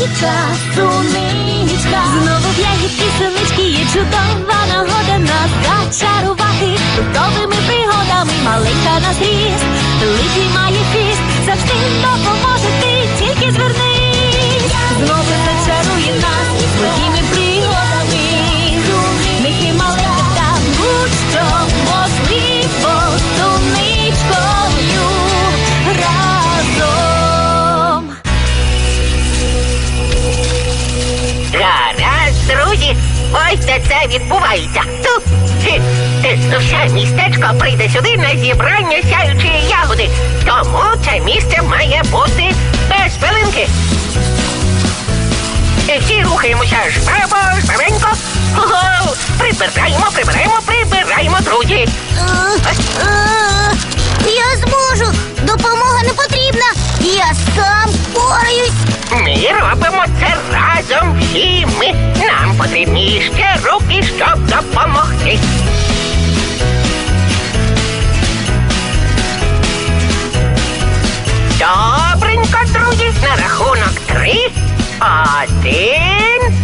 сонячка, суничка. Знову в ягідки є чудова нагода нас зачарувати чудовими пригодами. Маленька на зріст, великий має хист, завжди допоможе ти, тільки звернись. Знову зачарує нас своїми ось це відбувається. Е, все містечко прийде сюди на зібрання сяючої ягоди. Тому це місце має бути без пилинки. Всі рухаємося жваво, жвавенько. Ого! Прибираємо, прибираємо, прибираємо, друзі. Я зможу. Допомога не потрібна. Я сам пораюсь. Ми робимо це разом всі ми. Нам потрібні ще руки, щоб допомогти. Добренько, друзі, на рахунок три. Один.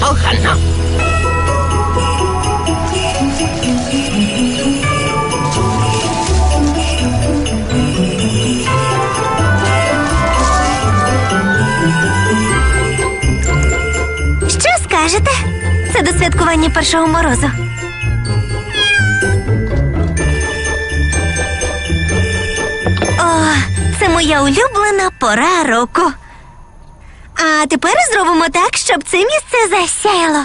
Непогано. Що скажете? Це до святкування першого морозу. О, це моя улюблена пора року. А тепер зробимо так, щоб це місце засяяло.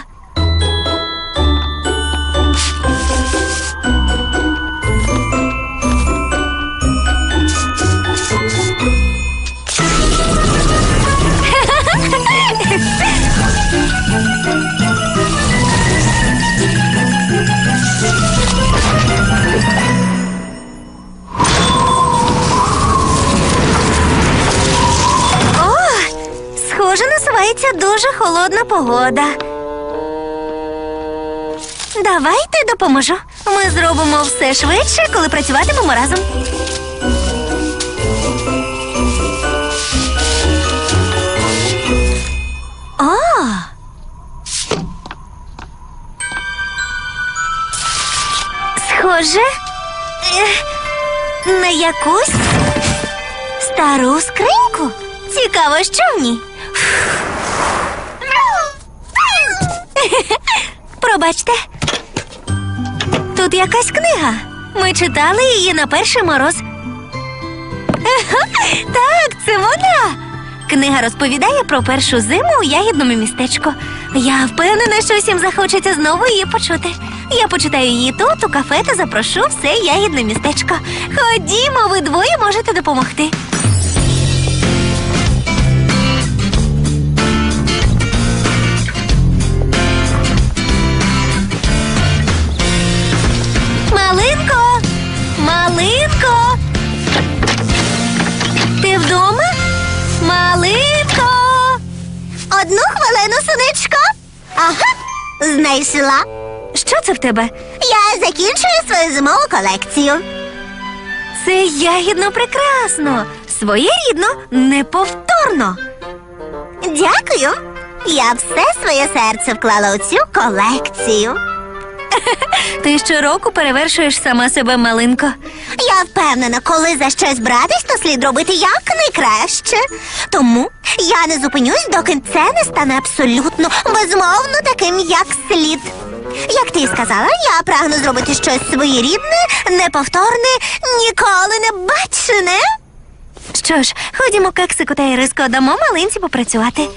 Дуже холодна погода. Давайте допоможу. Ми зробимо все швидше, коли працюватимемо разом. О! Схоже е, на якусь стару скриньку. Цікаво, що в ній. Пробачте. Тут якась книга. Ми читали її на перший мороз. Так, це вона. Книга розповідає про першу зиму у ягідному містечку. Я впевнена, що всім захочеться знову її почути. Я почитаю її тут, у кафе, та запрошу все ягідне містечко. Ходімо, ви двоє можете допомогти. Знайшла. Що це в тебе? Я закінчую свою зимову колекцію. Це ягідно прекрасно, своєрідно, неповторно. Дякую. Я все своє серце вклала у цю колекцію. Ти щороку перевершуєш сама себе, малинко. Я впевнена, коли за щось братись, то слід робити якнайкраще. Тому я не зупинюсь, доки це не стане абсолютно безмовно таким, як слід. Як ти сказала, я прагну зробити щось своєрідне, неповторне, ніколи не бачене. Що ж, ходімо, кексику та іриско, дамо малинці попрацювати.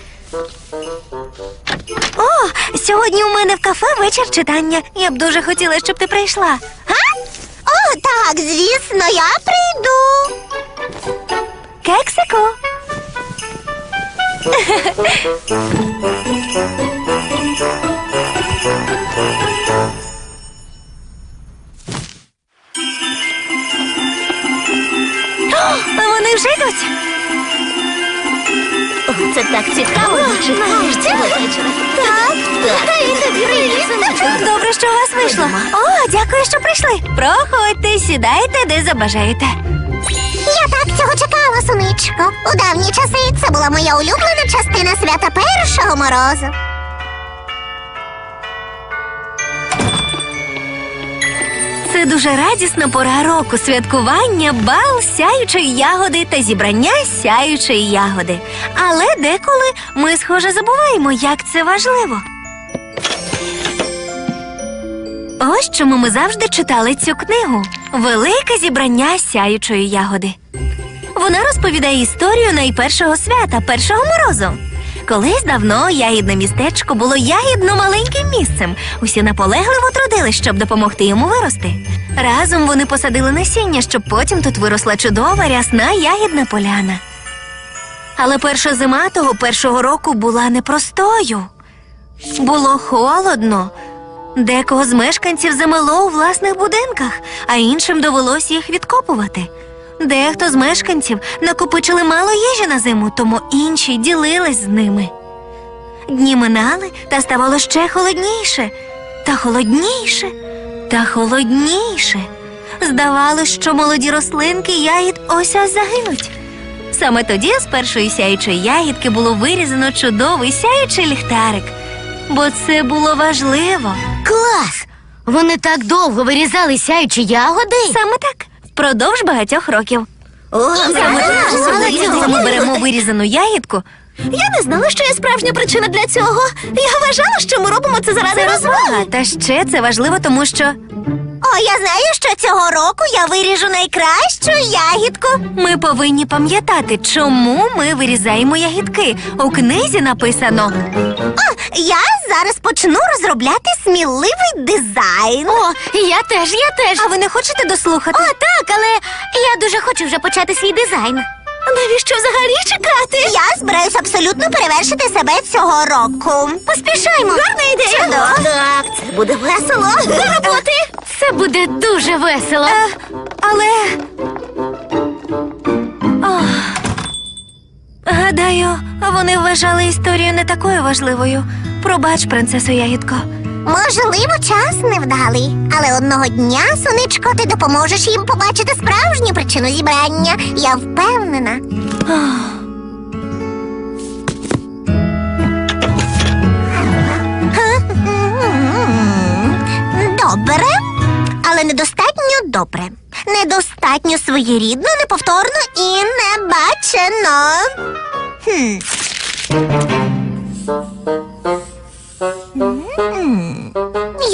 О, сьогодні у мене в кафе вечір читання. Я б дуже хотіла, щоб ти прийшла. А? О, так, звісно, я прийду. Кексику. Це так цікаво, чекаєш цього вечора. Так, так. Добре, що у вас вийшло. О, дякую, що прийшли. Проходьте, сідайте, де забажаєте. Я так цього чекала, сонечко. У давні часи це була моя улюблена частина свята першого морозу. Дуже радісна пора року, святкування, бал сяючої ягоди та зібрання сяючої ягоди. Але деколи ми, схоже, забуваємо, як це важливо. Ось чому ми завжди читали цю книгу Велике зібрання сяючої ягоди. Вона розповідає історію найпершого свята, першого морозу. Колись давно ягідне містечко було ягідно маленьким місцем. Усі наполегливо трудились, щоб допомогти йому вирости. Разом вони посадили насіння, щоб потім тут виросла чудова рясна ягідна поляна. Але перша зима того першого року була непростою. Було холодно. Декого з мешканців замело у власних будинках, а іншим довелось їх відкопувати. Дехто з мешканців накопичили мало їжі на зиму, тому інші ділились з ними. Дні минали та ставало ще холодніше, та холодніше, та холодніше. Здавалось, що молоді рослинки ягід ось ось загинуть. Саме тоді з першої сяючої ягідки було вирізано чудовий сяючий ліхтарик, бо це було важливо. Клас! Вони так довго вирізали сяючі ягоди. Саме так, впродовж багатьох років. Саме тому молодець. коли ми беремо вирізану ягідку. Я не знала, що є справжня причина для цього. Я вважала, що ми робимо це заради розваги. Та ще це важливо, тому що О, я знаю, що цього року я виріжу найкращу ягідку. ми повинні пам'ятати, чому ми вирізаємо ягідки. У книзі написано О, я зараз почну розробляти сміливий дизайн. О, я теж, я теж. А ви не хочете дослухати? О, так, але я дуже хочу вже почати свій дизайн. Навіщо взагалі чекати? Я збираюсь абсолютно перевершити себе цього року. Поспішаймо. Гарна ідея. Чудово. Так, це буде весело. До роботи. Це буде дуже весело. Е, але. Ох. Гадаю, вони вважали історію не такою важливою. Пробач, принцесо Ягідко. Можливо, час невдалий, але одного дня, сонечко, ти допоможеш їм побачити справжню причину зібрання. Я впевнена. Добре, але недостатньо добре. Недостатньо своєрідно, неповторно і небачено. Хм.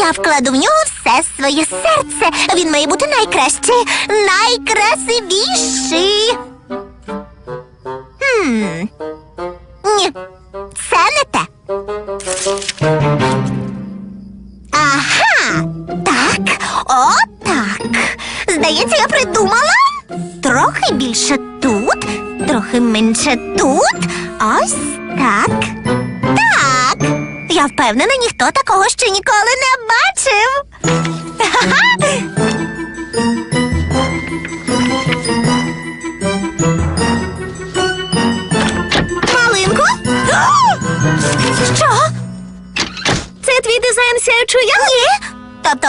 Я вкладу в нього все своє серце. Він має бути найкращий, найкрасивіший. Хм. Ні, це не те. Ага. Так, отак. Здається, я придумала. Трохи більше тут, трохи менше тут. Впевнена, ніхто такого ще ніколи не бачив. Малинко? Що? Це твій дизайн сяючої? Ні. Тобто,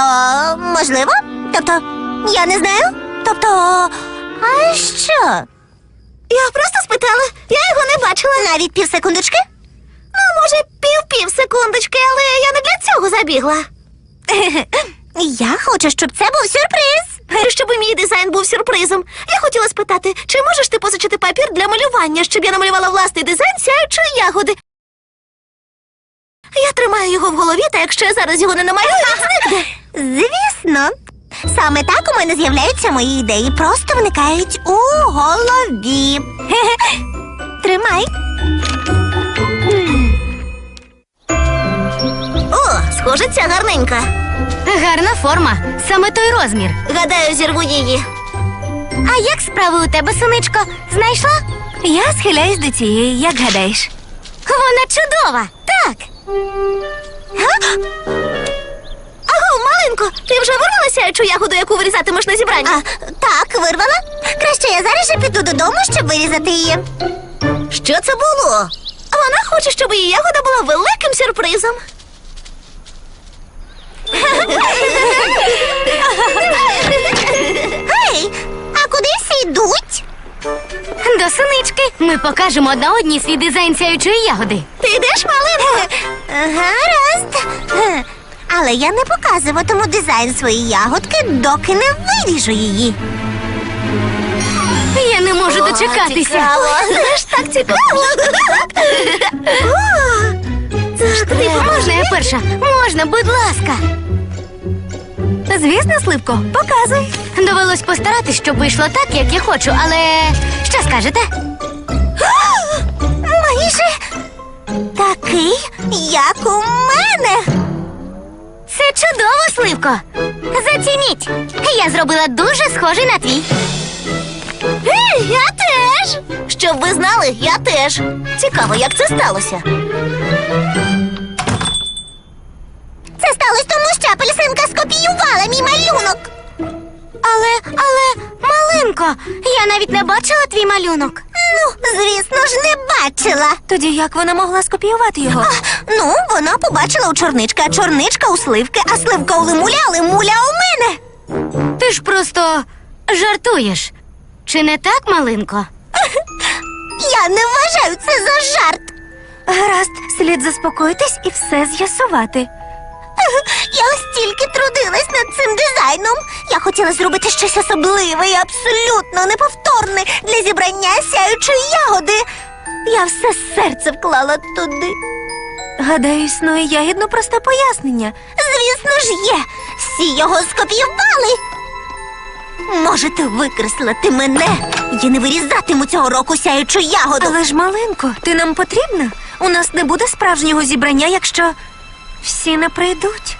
можливо? Тобто, я не знаю. Тобто, а що? Я просто спитала, я його не бачила. Навіть півсекундочки? Ну, може, пів-пів секундочки, але я не для цього забігла. Я хочу, щоб це був сюрприз. Щоб мій дизайн був сюрпризом. Я хотіла спитати, чи можеш ти позичити папір для малювання, щоб я намалювала власний дизайн сяючої ягоди? Я тримаю його в голові, та якщо я зараз його не намалюю, він зникне. Звісно. Саме так у мене з'являються мої ідеї, просто виникають у голові. Тримай. Схоже, ця гарненька. Гарна форма, саме той розмір. Гадаю, зірву її. А як справи у тебе, синичко? Знайшла? Я схиляюсь до цієї, як гадаєш. Вона чудова. Так. Аго, малинко, ти вже вирвала сяючу ягоду, яку вирізатимеш на зібранні? А, так, вирвала. Краще я зараз же піду додому, щоб вирізати її. Що це було? Вона хоче, щоб її ягода була великим сюрпризом. Гей, а куди всі йдуть? До синички ми покажемо одна одній свій дизайн сяючої ягоди. Ти йдеш, малинко? Гаразд. Але я не показуватиму дизайн своєї ягодки, доки не виріжу її. Я не можу дочекатися. Цікаво. Це ж так цікаво. Ти можна я перша? Можна, будь ласка. Звісно, Сливко, показуй. Довелось постаратись, щоб вийшло так, як я хочу, але що скажете? Майже такий, як у мене. Це чудово, Сливко. Зацініть. Я зробила дуже схожий на твій. Я теж. Щоб ви знали, я теж. Цікаво, як це сталося. Малинко, я навіть не бачила твій малюнок. Ну, звісно ж, не бачила. Тоді як вона могла скопіювати його? А, ну, вона побачила у чорничка, а чорничка у сливки, а сливка у лимуля, а лимуля у мене. Ти ж просто жартуєш. Чи не так, малинко? Я не вважаю це за жарт. Гаразд, слід заспокоїтись і все з'ясувати. Я ось тільки трудилась над цим дизайном. Я хотіла зробити щось особливе і абсолютно неповторне для зібрання сяючої ягоди. Я все серце вклала туди. Гадаю, існує ягідно просте пояснення. Звісно ж, є. Всі його скопіювали. Можете викреслити мене. Я не вирізатиму цього року сяючу ягоду. Але ж, малинко, ти нам потрібна. У нас не буде справжнього зібрання, якщо всі не прийдуть.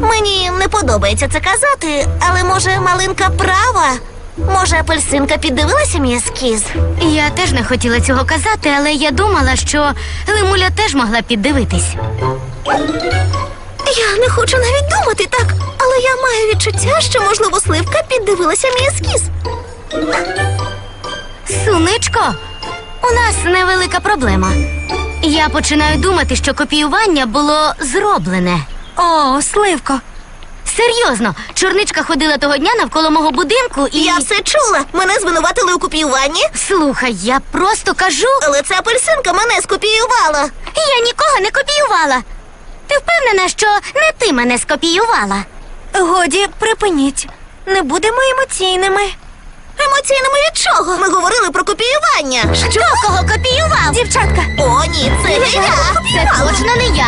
Мені не подобається це казати, але може малинка права? Може, апельсинка піддивилася мій ескіз? Я теж не хотіла цього казати, але я думала, що Лимуля теж могла піддивитись. Я не хочу навіть думати так, але я маю відчуття, що, можливо, сливка піддивилася мій ескіз. Суничко, у нас невелика проблема. Я починаю думати, що копіювання було зроблене. О, сливко. Серйозно, чорничка ходила того дня навколо мого будинку і. Я все чула. Мене звинуватили у копіюванні, Слухай, я просто кажу, але ця апельсинка мене скопіювала. я нікого не копіювала. Ти впевнена, що не ти мене скопіювала? Годі, припиніть. Не будемо емоційними. Емоційними від чого? Ми говорили про копіювання. Що кого копіював? Дівчатка. О, ні, це не я. Це точно не я.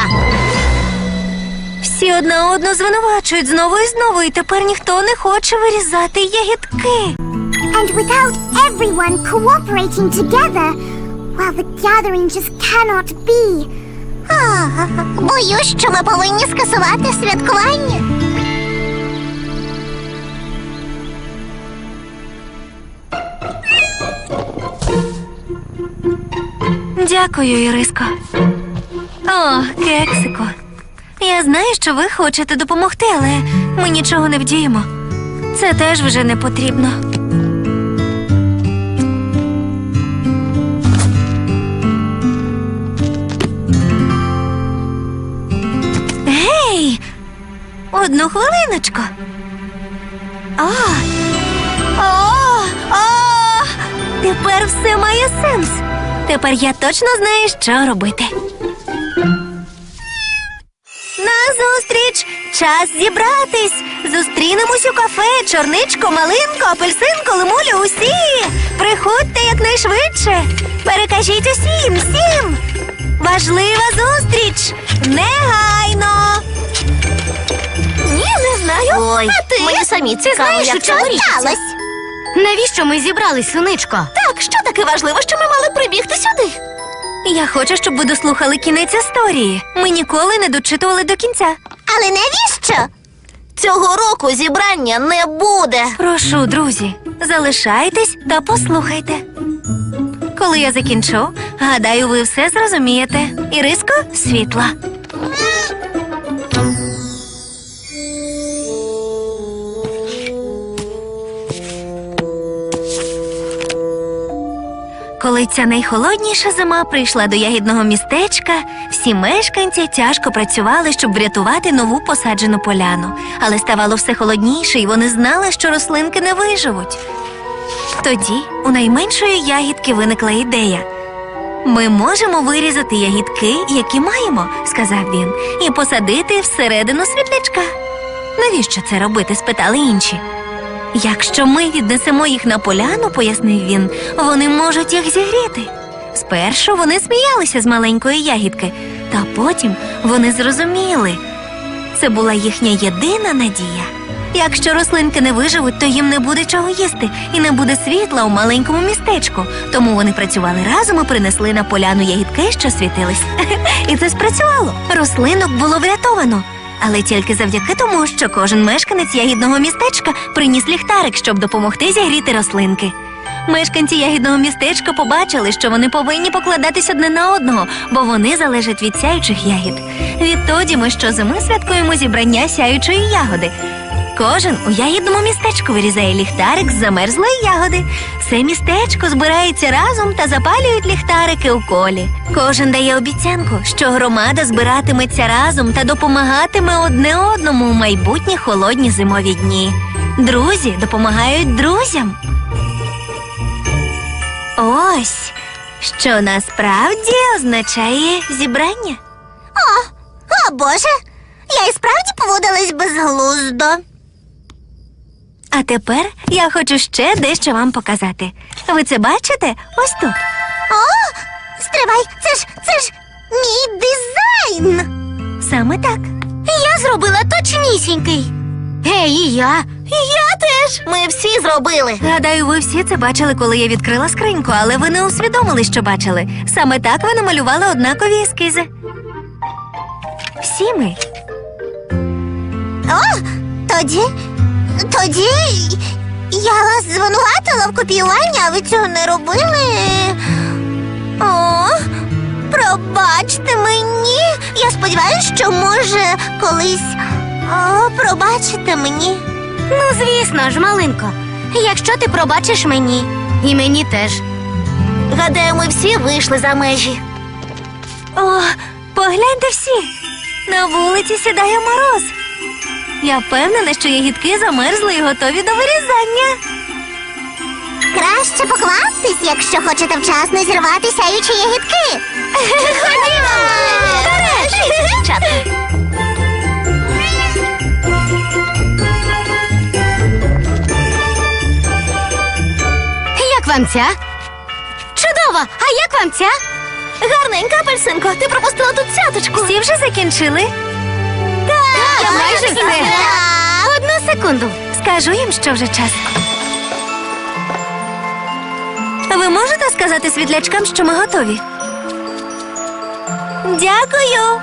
Всі одна одну звинувачують знову і знову, і тепер ніхто не хоче вирізати ягідки. And without everyone cooperating together, well, the gathering just cannot be. Боюсь, що ми повинні скасувати святкування. Дякую, Іриско. О, кексико. Я знаю, що ви хочете допомогти, але ми нічого не вдіємо. Це теж вже не потрібно. Гей! Одну хвилиночку. О! О! О! Тепер все має сенс. Тепер я точно знаю, що робити. Назустріч! Час зібратись! Зустрінемось у кафе, чорничко, малинко, апельсинко, лимулю, усі! Приходьте якнайшвидше! Перекажіть усім, всім! Важлива зустріч! Негайно! Ні, не знаю. Ой, а ти? мені самі цікаво, знаєш, як у це чому річ? сталося. Навіщо ми зібрались, синичко? Так, що таке важливо, що ми мали прибігти сюди? Я хочу, щоб ви дослухали кінець історії. Ми ніколи не дочитували до кінця. Але навіщо? Цього року зібрання не буде. Прошу, друзі, залишайтесь та послухайте. Коли я закінчу, гадаю, ви все зрозумієте. Іриско, світла. Коли ця найхолодніша зима прийшла до ягідного містечка, всі мешканці тяжко працювали, щоб врятувати нову посаджену поляну. Але ставало все холодніше, і вони знали, що рослинки не виживуть. Тоді у найменшої ягідки виникла ідея. Ми можемо вирізати ягідки, які маємо, сказав він, і посадити всередину світлячка. Навіщо це робити? спитали інші. Якщо ми віднесемо їх на поляну, пояснив він, вони можуть їх зігріти. Спершу вони сміялися з маленької ягідки, та потім вони зрозуміли. Це була їхня єдина надія. Якщо рослинки не виживуть, то їм не буде чого їсти і не буде світла у маленькому містечку. Тому вони працювали разом і принесли на поляну ягідки, що світились. І це спрацювало. Рослинок було врятовано. Але тільки завдяки тому, що кожен мешканець ягідного містечка приніс ліхтарик, щоб допомогти зігріти рослинки. Мешканці ягідного містечка побачили, що вони повинні покладатись одне на одного, бо вони залежать від сяючих ягід. Відтоді ми щозими святкуємо зібрання сяючої ягоди. Кожен у ягідному містечку вирізає ліхтарик з замерзлої ягоди. Все містечко збирається разом та запалюють ліхтарики у колі. Кожен дає обіцянку, що громада збиратиметься разом та допомагатиме одне одному у майбутні холодні зимові дні. Друзі допомагають друзям. Ось що насправді означає зібрання. О, Боже, я і справді поводилась безглуздо. А тепер я хочу ще дещо вам показати. Ви це бачите? Ось тут. О, стривай, це ж це ж мій дизайн. Саме так. Я зробила точнісінький. Гей, і я. І я теж. Ми всі зробили. Гадаю, ви всі це бачили, коли я відкрила скриньку, але ви не усвідомили, що бачили. Саме так ви намалювали однакові ескізи. Всі ми. О, тоді, тоді я вас звинуватила в копіюванні, а ви цього не робили. О, пробачте мені. Я сподіваюся, що може колись. О, пробачите мені. Ну, звісно ж, малинко. Якщо ти пробачиш мені, і мені теж. Гадаю, ми всі вийшли за межі. О, погляньте всі. На вулиці сідає мороз. Я впевнена, що ягідки замерзли і готові до вирізання. Краще покваптесь, якщо хочете вчасно зірвати сяючі ягідки. Як вам ця? Чудово! А як вам ця? Гарненька, апельсинко, ти пропустила тут цяточку. Всі вже закінчили? Так, майже все. Одну секунду. Скажу їм, що вже час. Ви можете сказати світлячкам, що ми готові? Дякую.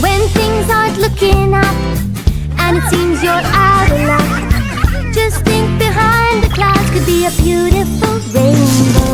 When things aren't looking up and it seems you're out of luck, be a beautiful rainbow.